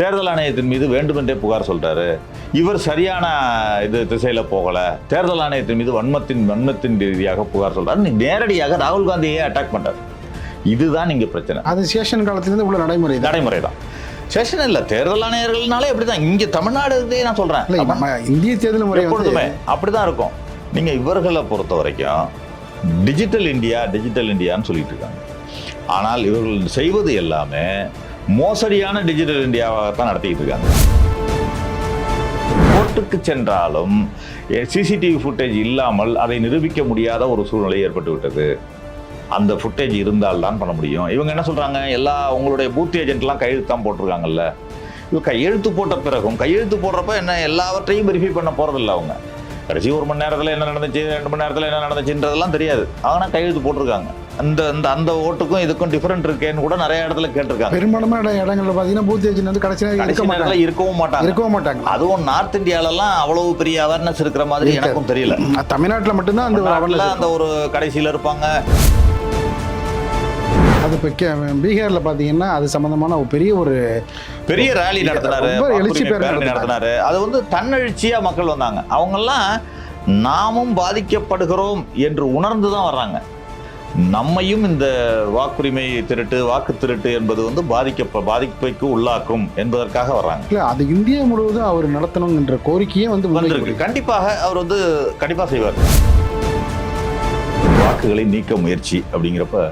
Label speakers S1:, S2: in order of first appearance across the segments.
S1: தேர்தல் ஆணையத்தின் மீது வேண்டுமென்றே புகார் சொல்றாரு. இவர் சரியான இது திசையில போகல. தேர்தல் ஆணையத்தின் மீது வன்மத்தின் வன்மத்தின் ரீதியாக புகார் சொல்றாரு. நேரடியாக ராகுல் காந்தியே அட்டாக் பண்றாரு. இதுதான் இங்க பிரச்சனை.
S2: அது சேஷன் காலத்திலிருந்து உள்ள நடைமுறை
S1: நடைமுறை தான் செஷன் இல்ல தேர்தல் ஆணையர்கள்னாலே அப்படிதான். இங்க தமிழ்நாடு நான் சொல்றேன்.
S2: இந்திய தேர்தல் முறை
S1: எப்பொழுதுமே அப்படிதான் இருக்கும். நீங்க இவர்களை பொறுத்த வரைக்கும் டிஜிட்டல் இந்தியா டிஜிட்டல் இந்தியான்னு சொல்லிட்டு இருக்காங்க. ஆனால் இவர்கள் செய்வது எல்லாமே மோசடியான டிஜிட்டல் இந்தியாவாகத்தான் நடத்திக்கிட்டு இருக்காங்க கோர்ட்டுக்கு சென்றாலும் சிசிடிவி ஃபுட்டேஜ் இல்லாமல் அதை நிரூபிக்க முடியாத ஒரு சூழ்நிலை ஏற்பட்டு விட்டது அந்த ஃபுட்டேஜ் இருந்தால் தான் பண்ண முடியும். இவங்க என்ன சொல்கிறாங்க எல்லா உங்களுடைய பூத் ஏஜென்ட்லாம் கையெழுத்து தான் போட்டிருக்காங்கல்ல. இது கையெழுத்து போட்ட பிறகும் கையெழுத்து போடுறப்ப என்ன எல்லாவற்றையும் வெரிஃபை பண்ண போகிறதில்ல அவங்க. கடைசி ஒரு மணி நேரத்தில் என்ன நடந்துச்சு ரெண்டு மணி நேரத்தில் என்ன நடந்துச்சுன்றதெல்லாம் தெரியாது. ஆனால் கையெழுத்து போட்டிருக்காங்க. அந்த அந்த அந்த ஓட்டுக்கும் இதுக்கும் டிஃபரெண்ட் இருக்கேன்னு கூட நிறைய இடத்துல கேட்டிருக்காங்க.
S2: பெரும்பாலான இடங்கள்ல பார்த்தீங்கன்னா பூத் ஏஜென்ட் வந்து கடைசி இருக்க மாட்டாங்க.
S1: இருக்கவும் மாட்டாங்க.
S2: இருக்கவும் மாட்டாங்க.
S1: அதுவும் நார்த் இந்தியாலலாம் அவ்வளவு பெரிய அவேர்னஸ் இருக்கிற மாதிரி எனக்கும் தெரியல.
S2: தமிழ்நாட்டில் மட்டும்தான் அந்த
S1: அந்த ஒரு கடைசியில இருப்பாங்க.
S2: அது இப்போ கே பீகாரில் பார்த்தீங்கன்னா அது சம்மந்தமான ஒரு பெரிய ஒரு
S1: பெரிய ரேலி நடத்தினாரு.
S2: எழுச்சி பேரணி
S1: நடத்தினாரு. அது வந்து தன்னெழுச்சியா மக்கள் வந்தாங்க. அவங்கெல்லாம் நாமும் பாதிக்கப்படுகிறோம் என்று உணர்ந்து தான் வர்றாங்க. நம்மையும் இந்த வாக்குரிமை திருட்டு வாக்கு திருட்டு என்பது வந்து பாதிக்க பாதிப்புக்கு உள்ளாக்கும் என்பதற்காக வர்றாங்க.
S2: இல்லை அது இந்தியா முழுவதும் அவர் நடத்தணுங்கிற கோரிக்கையே வந்து
S1: வந்திருக்கு. கண்டிப்பாக அவர் வந்து கண்டிப்பா செய்வார். வாக்குகளை நீக்க முயற்சி அப்படிங்கிறப்ப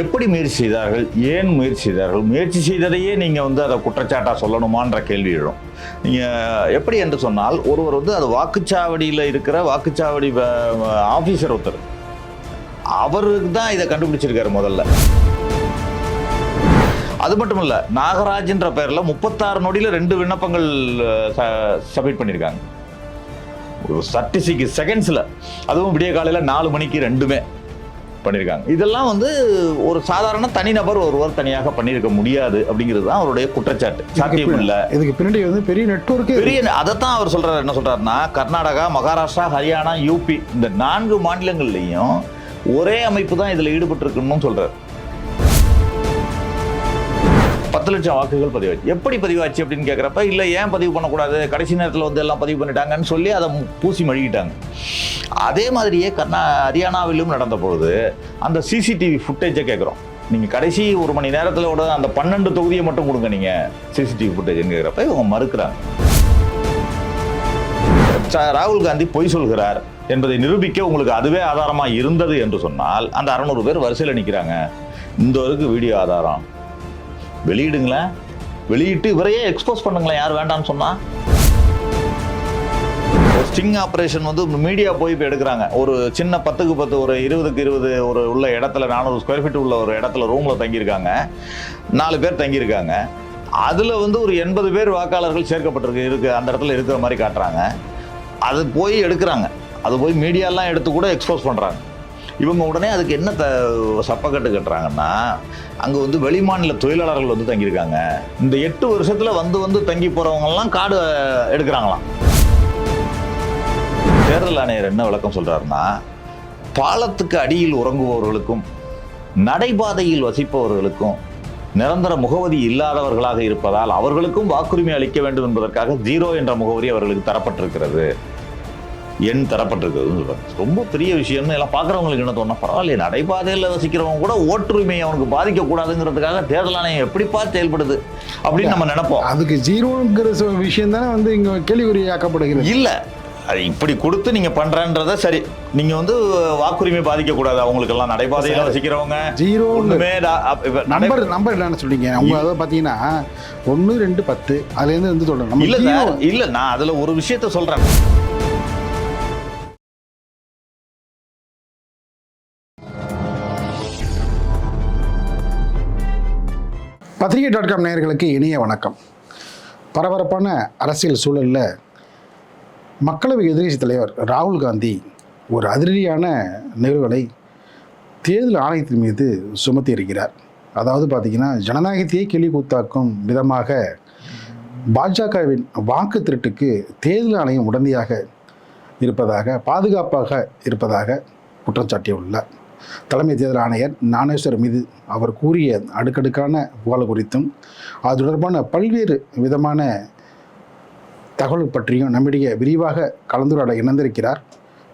S1: எப்படி முயற்சி செய்தார்கள் ஏன் முயற்சி செய்தார்கள் முயற்சி செய்ததையே நீங்க வந்து அதை குற்றச்சாட்டா சொல்லணுமான்ற கேள்வி எழும். நீங்க எப்படி என்று சொன்னால் ஒருவர் வந்து அது வாக்குச்சாவடியில் இருக்கிற வாக்குச்சாவடி ஆபீசர் ஒருத்தர் அவருக்கு தான் இதை கண்டுபிடிச்சிருக்காரு முதல்ல. அது மட்டும் இல்ல நாகராஜ்ன்ற பேர்ல முப்பத்தாறு நொடியில ரெண்டு விண்ணப்பங்கள் சப்மிட் பண்ணியிருக்காங்க ஒரு தேர்ட்டி சிக்ஸ் செகண்ட்ஸில் அதுவும் விடிய காலையில் நாலு மணிக்கு ரெண்டுமே பண்ணியிருக்காங்க இதெல்லாம் வந்து ஒரு சாதாரண தனிநபர் ஒருவர் தனியாக பண்ணியிருக்க முடியாது அப்படிங்கிறது தான் அவருடைய குற்றச்சாட்டு. சாத்தியம் இல்லை.
S2: இதுக்கு பின்னாடி வந்து பெரிய நெட்வொர்க்கு
S1: பெரிய அதைத்தான் அவர் சொல்றாரு என்ன சொல்றாருன்னா கர்நாடகா மகாராஷ்டிரா ஹரியானா யூபி இந்த நான்கு மாநிலங்கள்லையும் ஒரே அமைப்பு தான் இதில் ஈடுபட்டிருக்கணும்னு சொல்கிறார் பத்து லட்சம் வாக்குகள் பதிவாச்சு. எப்படி பதிவாச்சு அப்படின்னு கேட்குறப்ப இல்லை ஏன் பதிவு பண்ணக்கூடாது? கடைசி நேரத்தில் வந்து எல்லாம் பதிவு பண்ணிட்டாங்கன்னு சொல்லி அதை பூசி மழுகிட்டாங்க. அதே மாதிரியே கர்நா ஹரியானாவிலும் நடந்த பொழுது அந்த சிசிடிவி ஃபுட்டேஜை கேட்குறோம் நீங்கள் கடைசி ஒரு மணி நேரத்தில் விட அந்த பன்னெண்டு தொகுதியை மட்டும் கொடுங்க நீங்கள் சிசிடிவி ஃபுட்டேஜ்னு கேட்குறப்ப இவங்க மறுக்கிறாங்க. ராகுல் காந்தி பொய் சொல்கிறார் என்பதை நிரூபிக்க உங்களுக்கு அதுவே ஆதாரமாக இருந்தது என்று சொன்னால் அந்த அறநூறு பேர் வரிசையில் நிற்கிறாங்க இந்த வரைக்கும் வீடியோ ஆதாரம். வெளியிடுங்களேன். வெளியிட்டு இவரையே எக்ஸ்போஸ் பண்ணுங்களேன். யார் வேண்டாம்னு சொன்னா? ஒரு ஸ்டிங் ஆப்ரேஷன் வந்து மீடியா போய் இப்போ எடுக்கிறாங்க. ஒரு சின்ன பத்துக்கு பத்து ஒரு இருபதுக்கு இருபது ஒரு உள்ள இடத்துல நானூறு ஸ்கொயர் ஃபீட் உள்ள ஒரு இடத்துல ரூமில் தங்கியிருக்காங்க. நாலு பேர் தங்கியிருக்காங்க. அதில் வந்து ஒரு எண்பது பேர் வாக்காளர்கள் சேர்க்கப்பட்டிருக்கு இருக்கு அந்த இடத்துல இருக்கிற மாதிரி காட்டுறாங்க. அது போய் எடுக்கிறாங்க. அது போய் மீடியாலாம் எடுத்து கூட எக்ஸ்போஸ் பண்ணுறாங்க இவங்க உடனே அதுக்கு என்ன த சப்பக்கட்டு கட்டுறாங்கன்னா அங்கே வந்து வெளிமாநில தொழிலாளர்கள் வந்து தங்கியிருக்காங்க. இந்த எட்டு வருஷத்தில் வந்து வந்து தங்கி போகிறவங்கலாம் காடு எடுக்கிறாங்களாம். தேர்தல் ஆணையர் என்ன விளக்கம் சொல்கிறாருன்னா பாலத்துக்கு அடியில் உறங்குபவர்களுக்கும் நடைபாதையில் வசிப்பவர்களுக்கும் நிரந்தர முகவரி இல்லாதவர்களாக இருப்பதால் அவர்களுக்கும் வாக்குரிமை அளிக்க வேண்டும் என்பதற்காக ஜீரோ என்ற முகவரி அவர்களுக்கு தரப்பட்டிருக்கிறது. எண் தரப்பட்டிருக்குதுன்னு சொல்றாங்க. ரொம்ப பெரிய விஷயம்னு எல்லாம் பார்க்குறவங்களுக்கு என்ன தோணும் பரவாயில்லையே நடைபாதையில் வசிக்கிறவங்க கூட ஓட்டுரிமை அவனுக்கு பாதிக்கக்கூடாதுங்கிறதுக்காக தேர்தல் ஆணையம் எப்படிப்பா செயல்படுது அப்படின்னு நம்ம நினைப்போம்.
S2: அதுக்கு ஜீரோங்கிற விஷயம் தானே வந்து இங்க கேள்விக்குறியாக்கப்படுகிறது.
S1: இல்ல. அது இப்படி கொடுத்து நீங்க பண்றன்றத சரி. நீங்க வந்து வாக்குரிமை பாதிக்க கூடாது அவங்களுக்கு எல்லாம் நடைபாதையில வசிக்கிறவங்க
S2: ஜீரோ நம்பர் நம்பர் என்னன்னு சொல்றீங்க? உங்க அதாவது பாத்தீங்கன்னா ஒன்று ரெண்டு பத்து அதுல இருந்து வந்து நம்ம
S1: இல்ல இல்ல நான் அதுல ஒரு விஷயத்த சொல்றேன்.
S2: பத்திரிகை டாட் காம் நேயர்களுக்கு இனிய வணக்கம். பரபரப்பான அரசியல் சூழலில் மக்களவை எதிர்கட்சி தலைவர் ராகுல் காந்தி ஒரு அதிரடியான நிகழ்வுகளை தேர்தல் ஆணையத்தின் மீது சுமத்தி இருக்கிறார். அதாவது பார்த்தீங்கன்னா ஜனநாயகத்தையே கேள்வி கூத்தாக்கும் விதமாக பாஜகவின் வாக்கு திருட்டுக்கு தேர்தல் ஆணையம் உடனடியாக இருப்பதாக பாதுகாப்பாக இருப்பதாக குற்றம் சாட்டியுள்ளார். தலைமை தேர்தல் ஆணையர் ஞானேஸ்வர் மீது அவர் கூறிய அடுக்கடுக்கான புகழ் குறித்தும் அது தொடர்பான பல்வேறு விதமான தகவல் பற்றியும் நம்மிடையே விரிவாக கலந்துரையாட இணைந்திருக்கிறார்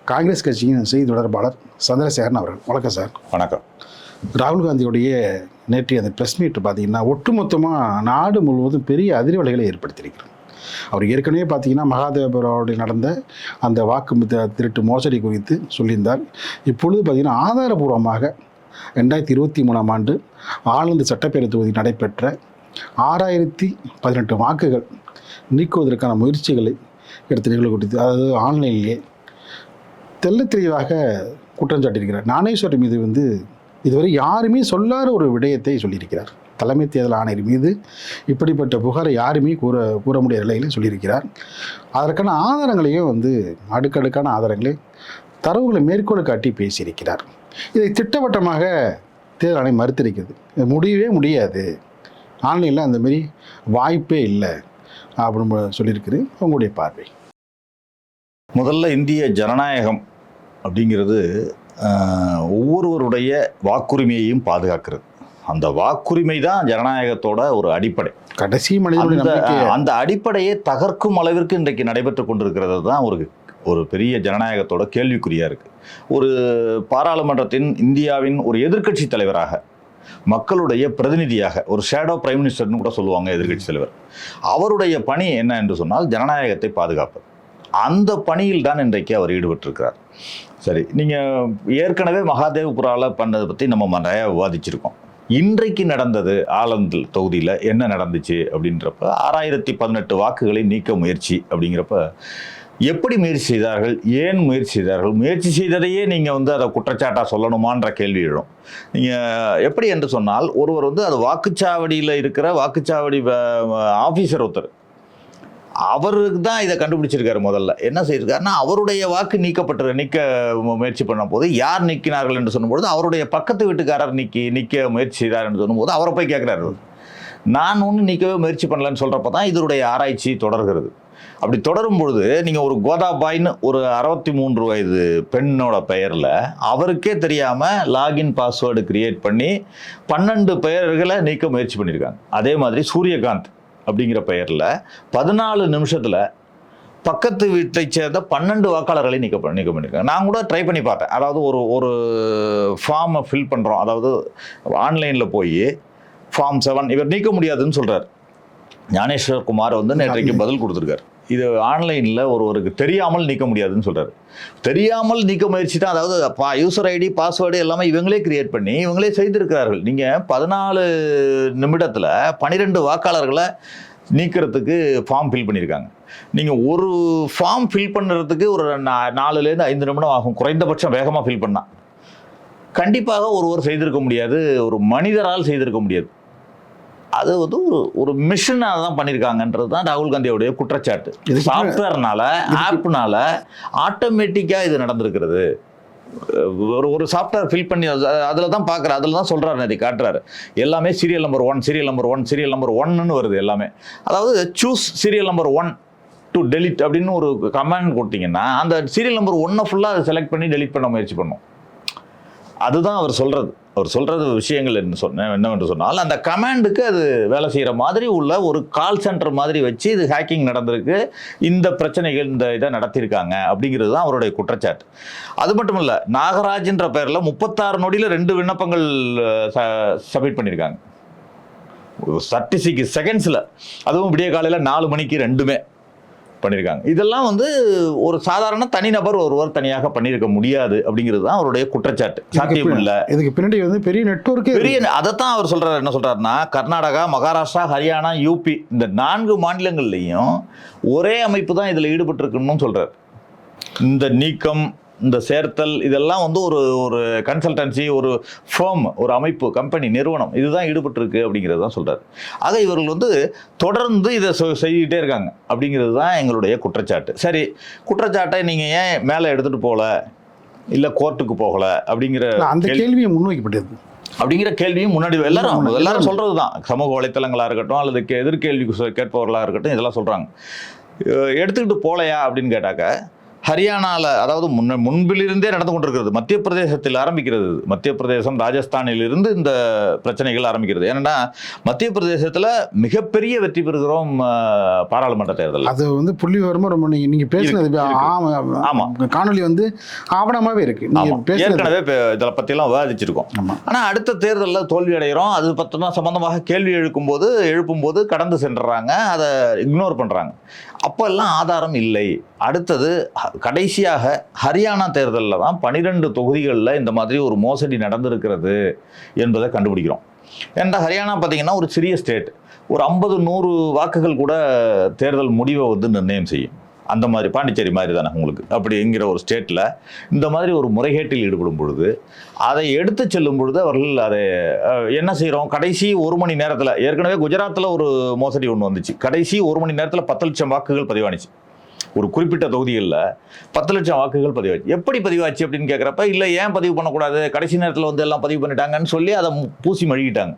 S2: காங்கிரஸ் கட்சியின் செய்தி தொடர்பாளர் சந்திரசேகரன் அவர்கள். வணக்கம் சார்.
S1: வணக்கம்.
S2: ராகுல் காந்தியுடைய நேற்றைய அந்த ப்ரெஸ் மீட் பார்த்தீங்கன்னா ஒட்டுமொத்தமாக நாடு முழுவதும் பெரிய அதிர்வலைகளை ஏற்படுத்தியிருக்கிறது. அவர் ஏற்கனவே பார்த்தீங்கன்னா மகாதேவராவுடைய நடந்த அந்த வாக்கு திருட்டு மோசடி குறித்து சொல்லியிருந்தார். இப்பொழுது பார்த்தீங்கன்னா ஆதாரபூர்வமாக ரெண்டாயிரத்தி இருபத்தி மூணாம் ஆண்டு ஆளுந்து சட்டப்பேரவை தொகுதி நடைபெற்ற ஆறாயிரத்தி பதினெட்டு வாக்குகள் நீக்குவதற்கான முயற்சிகளை எடுத்து நிகழ்வு குறித்து அதாவது ஆன்லைனிலேயே தெள்ளத் தெளிவாக குற்றம் சாட்டியிருக்கிறார். ஞானேஸ்வரி மீது வந்து இதுவரை யாருமே சொல்லாத ஒரு விடயத்தை சொல்லியிருக்கிறார். தலைமை தேர்தல் ஆணையர் மீது இப்படிப்பட்ட புகாரை யாருமே கூற கூற முடியாத நிலையில் சொல்லியிருக்கிறார். அதற்கான ஆதாரங்களையும் வந்து அடுக்கடுக்கான ஆதாரங்களை தரவுகளை மேற்கோள் காட்டி பேசியிருக்கிறார். இதை திட்டவட்டமாக தேர்தல் ஆணையம் மறுத்திருக்கிறது. முடியவே முடியாது. ஆன்லைனில் அந்தமாரி வாய்ப்பே இல்லை அப்படின்னு சொல்லியிருக்குது உங்களுடைய பார்வை.
S1: முதல்ல இந்திய ஜனநாயகம் அப்படிங்கிறது ஒவ்வொருவருடைய வாக்குரிமையையும் பாதுகாக்கிறது. அந்த வாக்குரிமை தான் ஜனநாயகத்தோட ஒரு அடிப்படை.
S2: கடைசி மனிதனுடைய
S1: அந்த அடிப்படையை தகர்க்கும் அளவிற்கு இன்றைக்கு நடைபெற்று கொண்டிருக்கிறது தான் ஒரு ஒரு பெரிய ஜனநாயகத்தோட கேள்விக்குறியா இருக்கு. ஒரு பாராளுமன்றத்தின் இந்தியாவின் ஒரு எதிர்க்கட்சி தலைவராக மக்களுடைய பிரதிநிதியாக ஒரு ஷேடோ பிரைம் மினிஸ்டர்னு கூட சொல்லுவாங்க எதிர்க்கட்சி தலைவர். அவருடைய பணி என்ன என்று சொன்னால் ஜனநாயகத்தை பாதுகாப்பது. அந்த பணியில் தான் இன்றைக்கு அவர் ஈடுபட்டிருக்கிறார். சரி நீங்கள் ஏற்கனவே மகாதேவ்புரால பண்ணதை பற்றி நம்ம நிறைய விவாதிச்சிருக்கோம். இன்றைக்கு நடந்தது ஆலந்தல் தொகுதியில் என்ன நடந்துச்சு அப்படின்றப்ப ஆறாயிரத்தி பதினெட்டு வாக்குகளை நீக்க முயற்சி அப்படிங்கிறப்ப எப்படி முயற்சி செய்தார்கள் ஏன் முயற்சி செய்தார்கள் முயற்சி செய்ததையே நீங்கள் வந்து அதை குற்றச்சாட்டாக சொல்லணுமான்ற கேள்வி எழும். நீங்கள் எப்படி என்று சொன்னால் ஒருவர் வந்து அது வாக்குச்சாவடியில் இருக்கிற வாக்குச்சாவடி ஆஃபீஸர் ஒருத்தர் அவருக்கு தான் இதை கண்டுபிடிச்சிருக்காரு முதல்ல. என்ன செய்யிருக்காருன்னா அவருடைய வாக்கு நீக்கப்பட்டு நிற்க முயற்சி பண்ண போது யார் நிற்கினார்கள் என்று சொன்னபொழுது அவருடைய பக்கத்து வீட்டுக்காரர் நிற்கி நிற்க முயற்சி செய்தார் என்று சொல்லும்போது அவரை போய் கேட்குறாரு. நான் ஒன்றும் நிற்கவே முயற்சி பண்ணலன்னு சொல்கிறப்ப தான் இதனுடைய ஆராய்ச்சி தொடர்கிறது. அப்படி தொடரும் பொழுது நீங்கள் ஒரு கோதாபாய்னு ஒரு அறுபத்தி மூன்று வயது பெண்ணோட பெயரில் அவருக்கே தெரியாமல் லாகின் பாஸ்வேர்டு கிரியேட் பண்ணி பன்னெண்டு பெயர்களை நீக்க முயற்சி பண்ணியிருக்காங்க. அதே மாதிரி சூரியகாந்த். அப்படிங்கிற பெயரில் பதினாலு நிமிஷத்தில் பக்கத்து வீட்டை சேர்ந்த பன்னெண்டு வாக்காளர்களை நீக்க பண்ணி நீக்க பண்ணியிருக்காங்க நான் கூட ட்ரை பண்ணி பார்த்தேன். அதாவது ஒரு ஒரு ஃபார்மை ஃபில் பண்ணுறோம் அதாவது ஆன்லைனில் போய் ஃபார்ம் செவன் இவர் நீக்க முடியாதுன்னு சொல்கிறார் ஞானேஸ்வர் குமார் வந்து நேற்றைக்கு பதில் கொடுத்துருக்காரு. இது ஆன்லைனில் ஒருவருக்கு தெரியாமல் நீக்க முடியாதுன்னு சொல்கிறாரு தெரியாமல் நீக்க முயற்சி தான் அதாவது பா யூசர் ஐடி பாஸ்வேர்டு எல்லாமே இவங்களே கிரியேட் பண்ணி இவங்களே செய்திருக்கிறார்கள். நீங்கள் பதினாலு நிமிடத்தில் பன்னிரெண்டு வாக்காளர்களை நீக்கிறதுக்கு ஃபார்ம் ஃபில் பண்ணியிருக்காங்க. நீங்கள் ஒரு ஃபார்ம் ஃபில் பண்ணுறதுக்கு ஒரு நா- நாலுலேருந்து ஐந்து நிமிடம் ஆகும். குறைந்தபட்சம் வேகமாக ஃபில் பண்ணால் கண்டிப்பாக ஒருவர் செய்திருக்க முடியாது ஒரு மனிதரால் செய்திருக்க முடியாது. அது வந்து ஒரு ஒரு மிஷினாக தான் பண்ணியிருக்காங்கன்றது தான் ராகுல் காந்தியோடைய குற்றச்சாட்டு.
S2: இதுக்கு
S1: சாஃப்ட்வேர்னால ஆப்னால ஆட்டோமேட்டிக்காக இது நடந்திருக்கிறது. ஒரு ஒரு சாஃப்ட்வேர் ஃபில் பண்ணி அதில் தான் பார்க்குறேன் அதில் தான் சொல்கிறாரு நேற்று காட்டுறாரு. எல்லாமே serial number one serial number one serial number ஒன்னு வருது எல்லாமே. அதாவது choose serial number one to delete அப்படின்னு ஒரு கமாண்ட் கொடுத்தீங்கன்னா அந்த சீரியல் நம்பர் ஒன்னை ஃபுல்லாக அதை செலக்ட் பண்ணி டெலிட் பண்ண முயற்சி பண்ணும். அதுதான் அவர் சொல்றது. அவர் சொல்றது விஷயங்கள் என்ன சொன்ன என்னவென்று சொன்னால் அந்த கமாண்டுக்கு அது வேலை செய்கிற மாதிரி உள்ள ஒரு கால் சென்டர் மாதிரி வச்சு இது ஹேக்கிங் நடந்திருக்கு. இந்த பிரச்சனைகள் இந்த இதை நடத்தியிருக்காங்க அப்படிங்கிறது தான் அவருடைய குற்றச்சாட்டு. அது மட்டும் இல்லை நாகராஜ்ன்ற பேரில் முப்பத்தாறு நொடியில் ரெண்டு விண்ணப்பங்கள் சப்மிட் பண்ணியிருக்காங்க. தேர்ட்டி சிக்ஸ் செகண்ட்ஸில் அதுவும் விடிய காலையில் நாலு மணிக்கு ரெண்டுமே. பண்ணியிருக்காங்க இதெல்லாம் வந்து ஒரு சாதாரண தனிநபர் ஒருவர் தனியாக பண்ணியிருக்க முடியாது அப்படிங்கிறது தான் அவருடைய குற்றச்சாட்டு. சாத்தியம் இல்லை.
S2: இதுக்கு பின்னாடி வந்து பெரிய நெட்வொர்க்கே
S1: பெரிய அதைத்தான் அவர் சொல்றாரு. என்ன சொல்றாருன்னா கர்நாடகா மகாராஷ்டிரா ஹரியானா யூபி இந்த நான்கு மாநிலங்கள்லையும் ஒரே அமைப்பு தான் இதில் ஈடுபட்டிருக்குன்னு சொல்றாரு. இந்த நீக்கம் இந்த சேர்த்தல் இதெல்லாம் வந்து ஒரு ஒரு கன்சல்டன்சி ஒரு ஃபேம் ஒரு அமைப்பு கம்பெனி நிறுவனம் இதுதான் ஈடுபட்டிருக்கு அப்படிங்கிறது தான் சொல்றாரு. ஆக இவர்கள் வந்து தொடர்ந்து இதை செ- செய்துக்கிட்டே இருக்காங்க அப்படிங்கிறது தான் எங்களுடைய குற்றச்சாட்டு. சரி குற்றச்சாட்டை நீங்கள் ஏன் மேலே எடுத்துகிட்டு போகல? இல்லை கோர்ட்டுக்கு போகல? அப்படிங்கிற
S2: அந்த
S1: கேள்வி-
S2: கேள்வியை முன்வைக்கப்பட்டது.
S1: அப்படிங்கிற கேள்வியும் முன்னாடி எல்லாரும் எல்லாரும் சொல்றது தான் சமூக வலைத்தளங்களா இருக்கட்டும் அல்லது எதிர்கேள்வி சொ- கேட்பவர்களா இருக்கட்டும் இதெல்லாம் சொல்றாங்க. அஹ் எடுத்துக்கிட்டு போலையா அப்படின்னு கேட்டாக்க ஹரியானாவில் அதாவது முன்ன முன்பிலிருந்தே நடந்து கொண்டிருக்கிறது மத்திய பிரதேசத்தில் ஆரம்பிக்கிறது. மத்திய பிரதேசம் ராஜஸ்தானில் இருந்து இந்த பிரச்சனைகள் ஆரம்பிக்கிறது. ஏன்னா மத்திய பிரதேசத்தில் மிகப்பெரிய வெற்றி பெறுகிறோம் பாராளுமன்ற தேர்தல்
S2: அது வந்து புள்ளி விவரமா ரொம்ப நீங்க நீங்க பேசுனது
S1: இருக்கு, இருக்கு.
S2: ஆமா
S1: ஆமா.
S2: காணொளி வந்து ஆவணமாவே இருக்கு.
S1: ஆமாம் ஏற்கனவே பே- இதை பற்றியெல்லாம் விவாதிச்சிருக்கோம். ஆனால் அடுத்த தேர்தலில் தோல்வி அடைகிறோம் அது பற்றின சம்பந்தமாக கேள்வி எழுப்பும்போது எழுப்பும்போது கடந்து சென்றுறாங்க. அதை இக்னோர் பண்ணுறாங்க அப்போல்லாம் ஆதாரம் இல்லை. அடுத்தது கடைசியாக ஹரியானா தேர்தலில் தான் பனிரெண்டு தொகுதிகளில் இந்த மாதிரி ஒரு மோசடி நடந்திருக்கிறது என்பதை கண்டுபிடிக்கிறோம். ஏன்னா ஹரியானா பார்த்திங்கன்னா ஒரு சிறிய ஸ்டேட். ஒரு ஐம்பது நூறு வாக்குகள் கூட தேர்தல் முடிவை வந்து நிர்ணயம் செய்யும். அந்த மாதிரி பாண்டிச்சேரி மாதிரி தானே உங்களுக்கு? அப்படிங்கிற ஒரு ஸ்டேட்டில் இந்த மாதிரி ஒரு முறைகேட்டில் ஈடுபடும் பொழுது அதை எடுத்து செல்லும் பொழுது அவர்கள் அதை என்ன செய்கிறோம் கடைசி ஒரு மணி நேரத்தில் ஏற்கனவே குஜராத்தில் ஒரு மோசடி ஒன்று வந்துச்சு. கடைசி ஒரு மணி நேரத்தில் பத்து லட்சம் வாக்குகள் பதிவானுச்சு. ஒரு குறிப்பிட்ட தொகுதிகளில் பத்து லட்சம் வாக்குகள் பதிவாச்சு. எப்படி பதிவாச்சு அப்படின்னு கேட்குறப்ப இல்லை ஏன் பதிவு பண்ணக்கூடாது? கடைசி நேரத்தில் வந்து எல்லாம் பதிவு பண்ணிட்டாங்கன்னு சொல்லி அதை பூசி மழுகிட்டாங்க.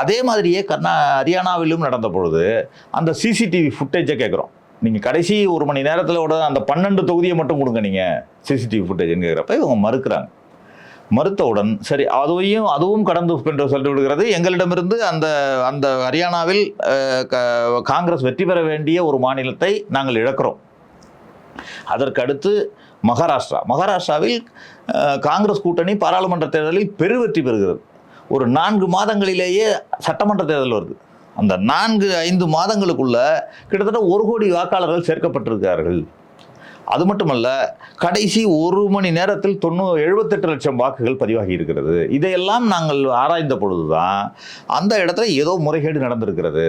S1: அதே மாதிரியே கர்நா ஹரியானாவிலும் நடந்த பொழுது அந்த சிசிடிவி ஃபுட்டேஜை கேட்குறோம் நீங்கள் கடைசி ஒரு மணி நேரத்தில் விட அந்த பன்னெண்டு தொகுதியை மட்டும் கொடுங்க நீங்கள் சிசிடிவி ஃபுட்டேஜ்னு கேட்குறப்ப இவங்க மறுக்கிறாங்க. மறுத்தவுடன் சரி அதையும் அதுவும் கடந்து சென்று சென்று விடுகிறது. எங்களிடமிருந்து அந்த அந்த ஹரியானாவில் க- காங்கிரஸ் வெற்றி பெற வேண்டிய ஒரு மாநிலத்தை நாங்கள் இழக்கிறோம். அதற்கடுத்து மகாராஷ்டிரா. மகாராஷ்டிராவில் காங்கிரஸ் கூட்டணி பாராளுமன்ற தேர்தலில் பெருவெற்றி பெறுகிறது. ஒரு நான்கு மாதங்களிலேயே சட்டமன்ற தேர்தல் வருது. அந்த நான்கு ஐந்து மாதங்களுக்குள்ள கிட்டத்தட்ட ஒரு கோடி வாக்காளர்கள் சேர்க்கப்பட்டிருக்கிறார்கள். அது மட்டுமல்ல கடைசி ஒரு மணி நேரத்தில் தொண்ணூறு எழுபத்தெட்டு லட்சம் வாக்குகள் பதிவாகி இருக்கிறது. இதையெல்லாம் நாங்கள் ஆராய்ந்த பொழுதுதான் அந்த இடத்துல ஏதோ முறைகேடு நடந்திருக்கிறது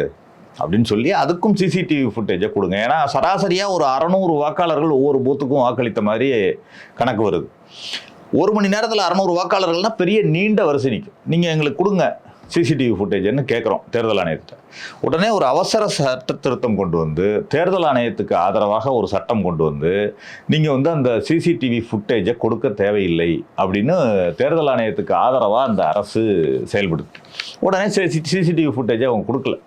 S1: அப்படின்னு சொல்லி அதுக்கும் சிசிடிவி ஃபுட்டேஜை கொடுங்க. ஏன்னா சராசரியாக ஒரு அறநூறு வாக்காளர்கள் ஒவ்வொரு பூத்துக்கும் வாக்களித்த மாதிரி கணக்கு வருது. ஒரு மணி நேரத்தில் அறநூறு வாக்காளர்கள்னா பெரிய நீண்ட வரிசை நிற்கும் நீங்கள் எங்களுக்கு கொடுங்க. சிசிடிவி ஃபுட்டேஜ்னு கேட்குறோம் தேர்தல் ஆணையத்தை. உடனே ஒரு அவசர சட்ட திருத்தம் கொண்டு வந்து தேர்தல் ஆணையத்துக்கு ஆதரவாக ஒரு சட்டம் கொண்டு வந்து நீங்கள் வந்து அந்த சிசிடிவி ஃபுட்டேஜை கொடுக்க தேவையில்லை அப்படின்னு தேர்தல் ஆணையத்துக்கு ஆதரவாக அந்த அரசு செயல்படுது உடனே சிசிடிவி ஃபுட்டேஜை அவங்க கொடுக்கல.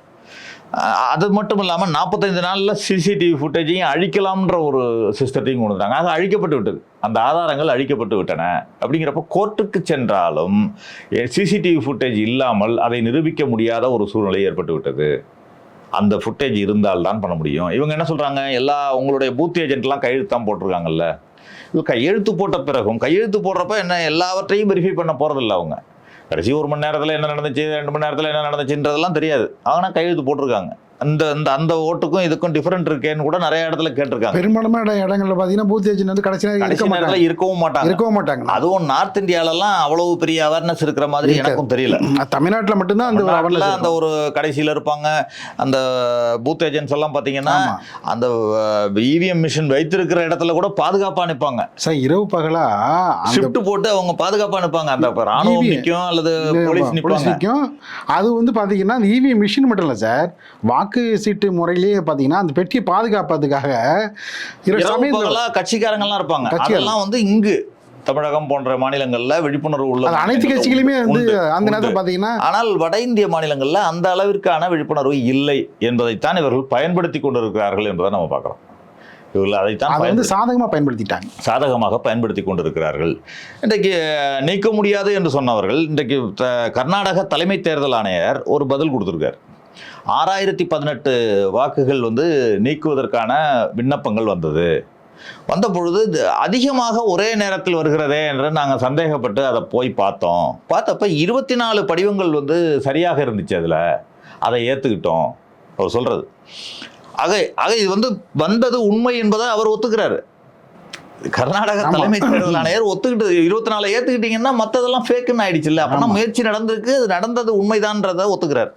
S1: அது மட்டும் இல்லாமல் நாற்பத்தஞ்சு நாளில் சிசிடிவி ஃபுட்டேஜையும் அழிக்கலாம்ன்ற ஒரு சிஸ்டத்தையும் கொண்டு வந்தாங்க. அது அழிக்கப்பட்டு விட்டது. அந்த ஆதாரங்கள் அழிக்கப்பட்டு விட்டன. அப்படிங்கிறப்ப கோர்ட்டுக்கு சென்றாலும் சிசிடிவி ஃபுட்டேஜ் இல்லாமல் அதை நிரூபிக்க முடியாத ஒரு சூழ்நிலை ஏற்பட்டு விட்டது. அந்த ஃபுட்டேஜ் இருந்தால் தான் பண்ண முடியும். இவங்க என்ன சொல்கிறாங்க எல்லா உங்களுடைய பூத் ஏஜென்ட்லாம் கையெழுத்து தான் போட்டிருக்காங்கல்ல. இது கையெழுத்து போட்ட பிறகும் கையெழுத்து போடுறப்ப என்ன எல்லாவற்றையும் வெரிஃபை பண்ண போகிறதில்ல அவங்க. கடைசி ஒரு மணி நேரத்தில் என்ன நடந்துச்சு ரெண்டு மணி நேரத்தில் என்ன நடந்துச்சுன்றதெல்லாம் தெரியாது. ஆனால் கையெழுத்து போட்டிருக்காங்க. அந்த அந்த அந்த ஓட்டுக்கும் இதுக்கும் டிஃபரெண்ட் இருக்கேன்னு கூட நிறைய இடத்துல கேட்டிருக்காங்க.
S2: பெரும்பாலுமான இடங்கள்ல பாத்தீங்கன்னா பூத் ஏஜென்ட் வந்து கடைசி
S1: நேரத்தில் இருக்கவும் மாட்டாங்க.
S2: இருக்கவும் மாட்டாங்க.
S1: அதுவும் நார்த் இந்தியாலலாம் அவ்வளவு பெரிய அவேர்னஸ் இருக்கிற மாதிரி. எனக்கும் தெரியல.
S2: தமிழ்நாட்டுல மட்டும்தான் அந்த awareness
S1: அந்த. ஒரு கடைசியில் இருப்பாங்க. அந்த பூத் ஏஜென்ட்ஸ் எல்லாம் பார்த்தீங்கன்னா
S2: ஆமா.
S1: அந்த இவிஎம் மிஷின் வைத்திருக்கிற இடத்துல கூட பாதுகாப்பா நிற்பாங்க
S2: சார் இரவு பகலா
S1: ஷிஃப்ட் போட்டு அவங்க பாதுகாப்பா நிற்பாங்க அந்த ராணுவம்
S2: EVM
S1: நிற்கும் அல்லது போலீஸ்
S2: நிற்கும் அது வந்து பாத்தீங்கன்னா அந்த இவி மிஷின் மட்டும் இல்லை சார். வாக்கு சீட்டு முறையிலேயே பாத்தீங்கன்னா அந்த பெட்டியை பாதுகாப்பதுக்காக
S1: கட்சிக்காரங்கெல்லாம் இருப்பாங்க. அதெல்லாம் வந்து இங்கு தமிழகம் போன்ற மாநிலங்கள்ல விழிப்புணர்வு உள்ள
S2: அனைத்து கட்சிகளுமே வந்து அந்த. நேரத்தில் பாத்தீங்கன்னா
S1: ஆனால் வட இந்திய மாநிலங்கள்ல அந்த அளவிற்கான விழிப்புணர்வு இல்லை என்பதைத்தான் இவர்கள் பயன்படுத்தி கொண்டிருக்கிறார்கள் என்பதை நம்ம பார்க்கிறோம். இவர்கள் அதைத்தான்
S2: அதை வந்து சாதகமா பயன்படுத்திட்டாங்க.
S1: சாதகமாக பயன்படுத்தி கொண்டிருக்கிறார்கள். இன்றைக்கு நீக்க முடியாது என்று சொன்னவர்கள் இன்றைக்கு கர்நாடக தலைமை தேர்தல் ஆணையர் ஒரு பதில் கொடுத்துருக்கார். ஆறாயிரத்தி பதினெட்டு வாக்குகள் வந்து நீக்குவதற்கான விண்ணப்பங்கள் வந்தது. வந்த பொழுது அதிகமாக ஒரே நேரத்தில் வருகிறதே என்று நாங்கள் சந்தேகப்பட்டு அதை போய் பார்த்தோம். பார்த்தப்ப இருபத்தி நாலு படிவங்கள் வந்து சரியாக இருந்துச்சு அதில். அதை ஏற்றுக்கிட்டோம் அவர் சொல்கிறது ஆக ஆக இது வந்து வந்தது உண்மை என்பதை அவர் ஒத்துக்கிறாரு. கர்நாடக. தலைமை தேர்தல் ஆணையர் ஒத்துக்கிட்டு இருபத்தி நாலு ஏத்துக்கிட்டீங்கன்னா மத்ததெல்லாம் ஃபேக்குன்னு ஆயிடுச்சுல்ல. அப்பனா
S2: ஆமா.
S1: முயற்சி நடந்திருக்கு அது நடந்தது உண்மைதான்றத ஒத்துக்கிறார்.